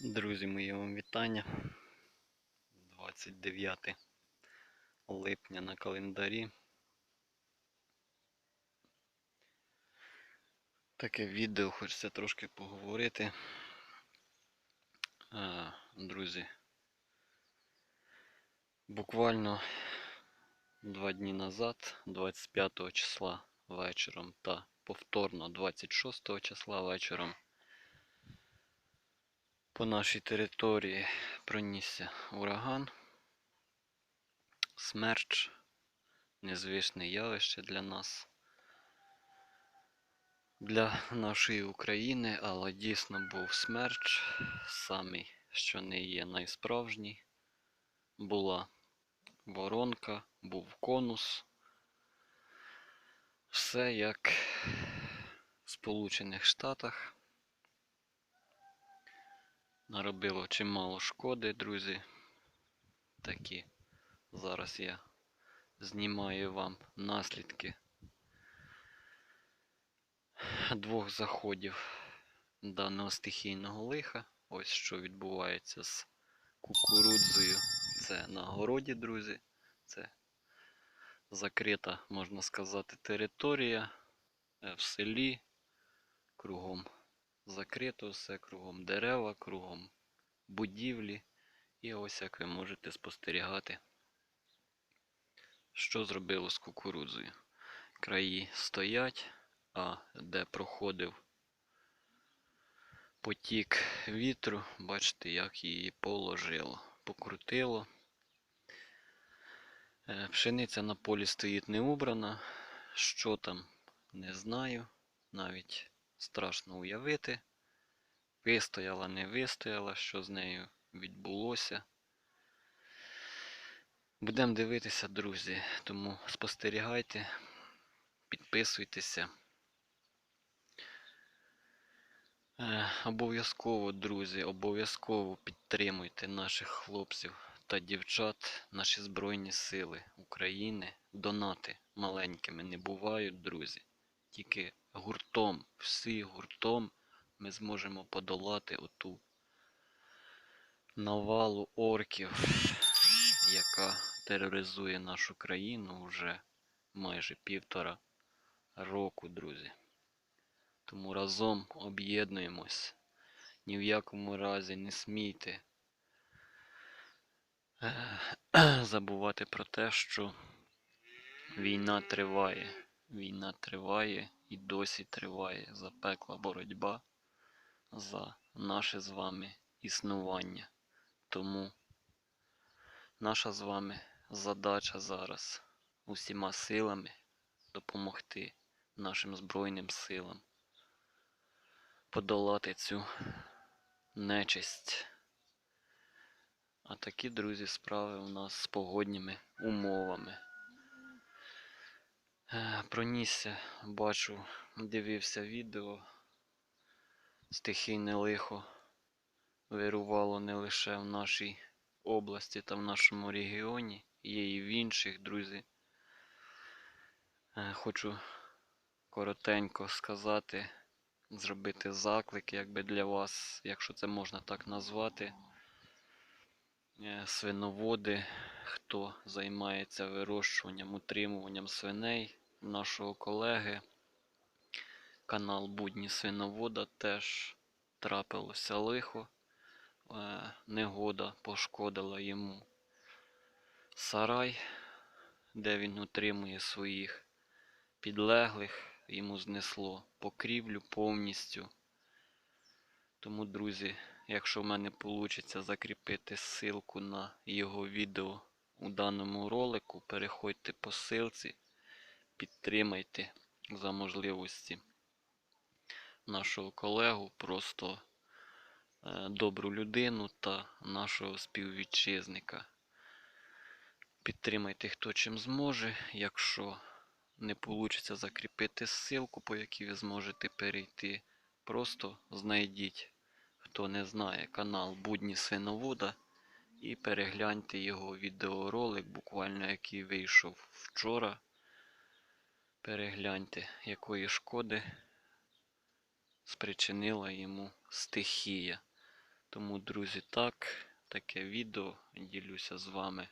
Друзі, мої вам вітання. 29 липня на календарі. Таке відео хочеться трошки поговорити. А, Друзі, буквально два дні назад, 25 числа вечором та повторно 26 числа вечором по нашій території пронісся ураган, смерч, незвичне явище для нас, для нашої України, але дійсно був смерч, самий, що не є найсправжній. Була воронка, був конус. Все як в Сполучених Штатах. Наробило чимало шкоди, друзі. Такі. Зараз я знімаю вам наслідки двох заходів даного стихійного лиха. Ось що відбувається з кукурудзою. Це на городі, друзі. Це закрита, можна сказати, територія е, в селі кругом закрито все, кругом дерева, кругом будівлі. І ось як ви можете спостерігати, що зробило з кукурудзою. Краї стоять, а де проходив потік вітру, бачите, як її положило, покрутило. Е, Пшениця на полі стоїть не убрана. Що там, не знаю. Навіть страшно уявити. Вистояла, не вистояла, що з нею відбулося. Будемо дивитися, друзі. Тому спостерігайте, підписуйтеся. Е, Обов'язково, друзі, обов'язково підтримуйте наших хлопців та дівчат, наші Збройні Сили України. Донати маленькими не бувають, друзі. Тільки гуртом, всі гуртом ми зможемо подолати оту навалу орків, яка тероризує нашу країну вже майже півтора року, друзі. Тому разом об'єднуємось. Ні в якому разі не смійте е, забувати про те, що війна триває. Війна триває і досі триває запекла боротьба за наше з вами існування. Тому наша з вами задача зараз усіма силами допомогти нашим Збройним силам подолати цю нечисть. А такі, друзі, справи у нас з погодніми умовами. Е, Пронісся, бачу, дивився відео. Стихійне лихо вирувало не лише в нашій області та в нашому регіоні, є і в інших, друзі. Е, Хочу коротенько сказати, зробити заклик, якби для вас, якщо це можна так назвати. Е, Свиноводи, хто займається вирощуванням, утримуванням свиней, нашого колеги. Канал Будні Свиновода теж трапилося лихо. Е, Негода пошкодила йому сарай, де він утримує своїх підлеглих. Йому знесло покрівлю повністю. Тому, друзі, якщо в мене вийде закріпити ссылку на його відео у даному ролику, переходьте по ссылці, підтримайте за можливості нашого колегу, просто е, добру людину та нашого співвітчизника. Підтримайте хто чим зможе. Якщо не вийде закріпити ссылку, по якій ви зможете перейти, просто знайдіть, хто не знає, канал Будні Свиновода і перегляньте його відеоролик, буквально який вийшов вчора. Перегляньте, якої шкоди спричинила йому стихія. Тому, друзі, так, таке відео ділюся з вами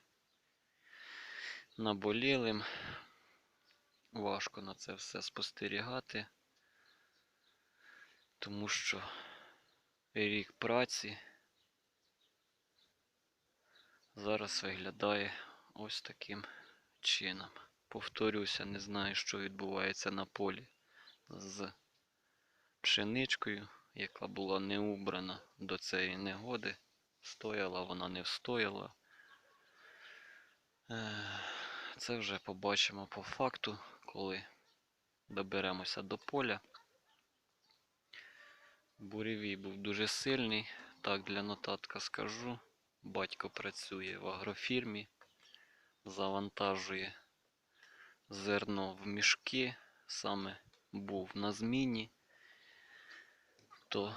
наболілим. Важко на це все спостерігати, тому що рік праці зараз виглядає ось таким чином. Повторюся, не знаю, що відбувається на полі з пшеничкою, яка була не убрана до цієї негоди. Стояла, вона не встояла. Е, Це вже побачимо по факту, коли доберемося до поля. Буревій був дуже сильний, так для нотатка скажу. Батько працює в агрофірмі, завантажує зерно в мішки, саме був на зміні, то,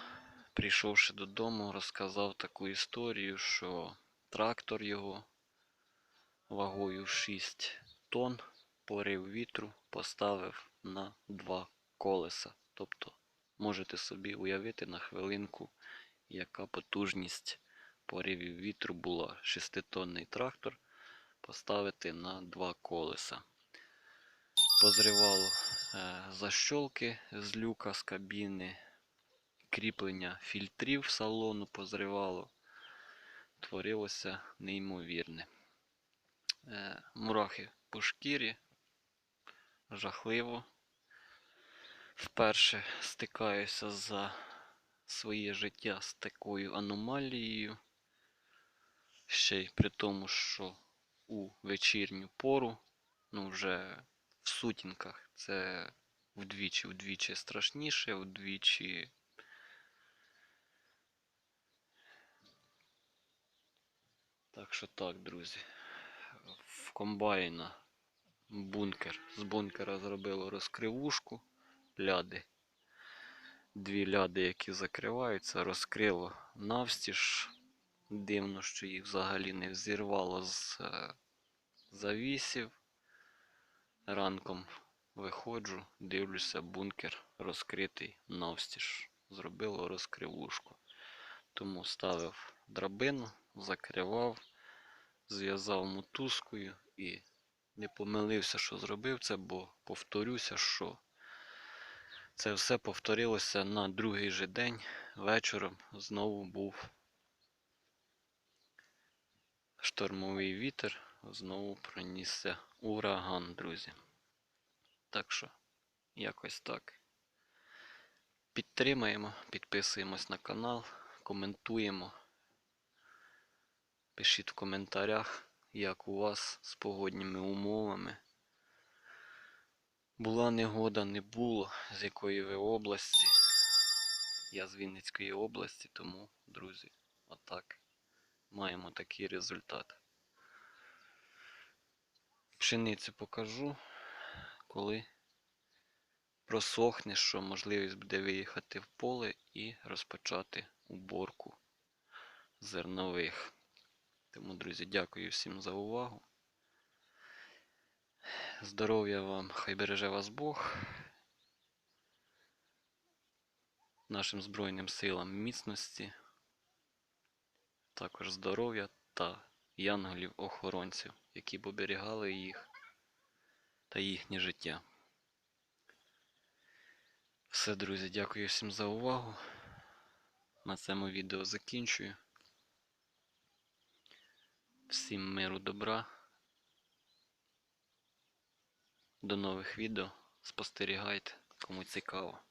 прийшовши додому, розказав таку історію, що трактор його вагою 6 тонн порив вітру поставив на два колеса. Тобто можете собі уявити на хвилинку, яка потужність поривів вітру була 6-тонний трактор поставити на два колеса. Позривало е, защолки з люка з кабіни, кріплення фільтрів салону позривало. Творилося неймовірне. Е, мурахи по шкірі. Жахливо. Вперше стикаюся за своє життя з такою аномалією. Ще й при тому, що у вечірню пору, ну вже в сутінках, це вдвічі, вдвічі страшніше, вдвічі. Так що так, друзі. В комбайна бункер. З бункера зробило розкривушку ляди. Дві ляди, які закриваються, розкрило навстіж. Дивно, що їх взагалі не взірвало з е, завісів. Ранком виходжу, дивлюся, бункер розкритий навстіж. Зробило розкривушку. Тому ставив драбину, закривав, зв'язав мотузкою і не помилився, що зробив це, бо повторюся, що це все повторилося на другий же день. Вечором знову був штормовий вітер, знову пронісся ураган, друзі. Так що, якось так. Підтримаємо, підписуємось на канал, коментуємо. Пишіть в коментарях, як у вас з погодніми умовами. Була негода, не було, з якої ви області. Я з Вінницької області, тому, друзі, отак маємо такий результат. Пшеницю покажу, коли просохне, що можливість буде виїхати в поле і розпочати уборку зернових. Тому, друзі, дякую всім за увагу. Здоров'я вам, хай береже вас Бог. Нашим Збройним силам міцності, також здоров'я та янголів-охоронців, які б оберігали їх та їхнє життя. Все, друзі, дякую всім за увагу. На цьому відео закінчую. Всім миру добра. До нових відео. Спостерігайте, кому цікаво.